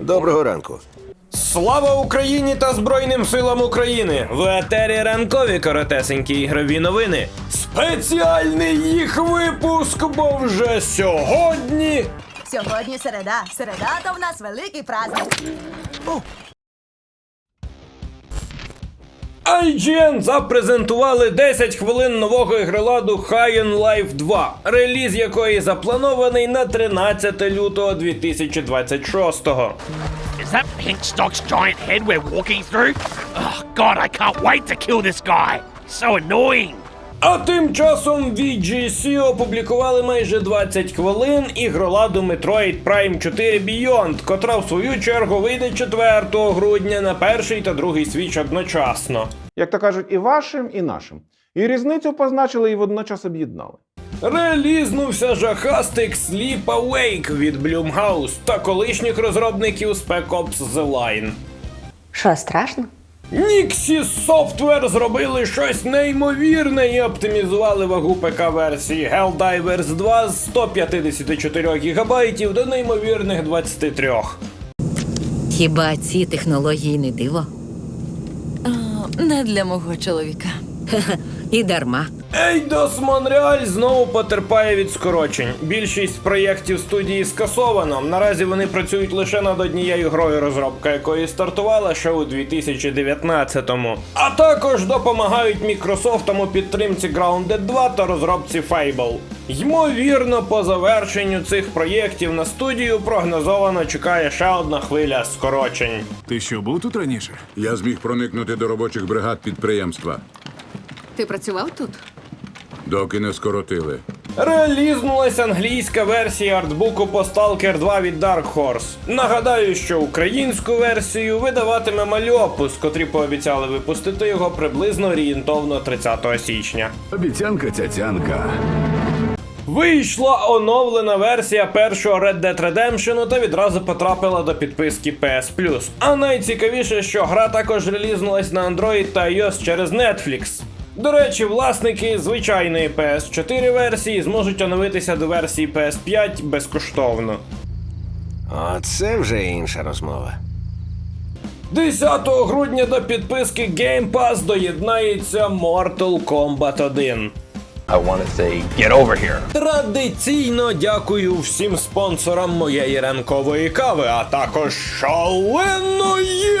Доброго ранку. Слава Україні та Збройним силам України! В етері ранкові коротесенькі ігрові новини. Спеціальний їх випуск, бо вже сьогодні. Сьогодні середа. Середа то в нас великий праздник. IGN запрезентували 10 хвилин нового ігроладу High Life 2, реліз якої запланований на 13 лютого 2026-го. Is that pink stock's giant head we're walking through? Oh, God, I can't wait to kill this guy. So annoying. А тим часом VGC опублікували майже 20 хвилин ігроладу Metroid Prime 4 Beyond, котра в свою чергу вийде 4 грудня на перший та другий свіч одночасно. як то кажуть, і вашим, і нашим. І різницю позначили і водночас об'єднали. Релізнувся жахастик Sleep Awake від Blumhouse та колишніх розробників Spec Ops The Line. Що, страшно? Nixie Software зробили щось неймовірне і оптимізували вагу ПК-версії Helldivers 2 з 154 ГБ до неймовірних 23. Хіба ці технології не диво? Не для мого чоловіка. І дарма. Eidos Montreal знову потерпає від скорочень. Більшість проєктів студії скасовано. Наразі вони працюють лише над однією грою, розробка якої стартувала ще у 2019-му. А також допомагають Мікрософтам у підтримці Grounded 2 та розробці Fable. Ймовірно, по завершенню цих проєктів на студію прогнозовано чекає ще одна хвиля скорочень. Ти що був тут раніше? Я зміг проникнути до робочих бригад підприємства, Ти працював тут? Доки не скоротили. Релізнулась англійська версія артбуку по Stalker 2 від Dark Horse. Нагадаю, що українську версію видаватиме Мальопус, котрі пообіцяли випустити його приблизно орієнтовно 30 січня. Обіцянка цяцянка. Вийшла оновлена версія першого Red Dead Redemption та відразу потрапила до підписки PS Plus. А найцікавіше, що гра також релізнулась на Android та iOS через Netflix. До речі, власники звичайної PS4 версії зможуть оновитися до версії PS5 безкоштовно. А це вже інша розмова. 10 грудня до підписки Game Pass доєднається Mortal Kombat 1. I want to say, get over here. Традиційно дякую всім спонсорам моєї ранкової кави, а також шаленої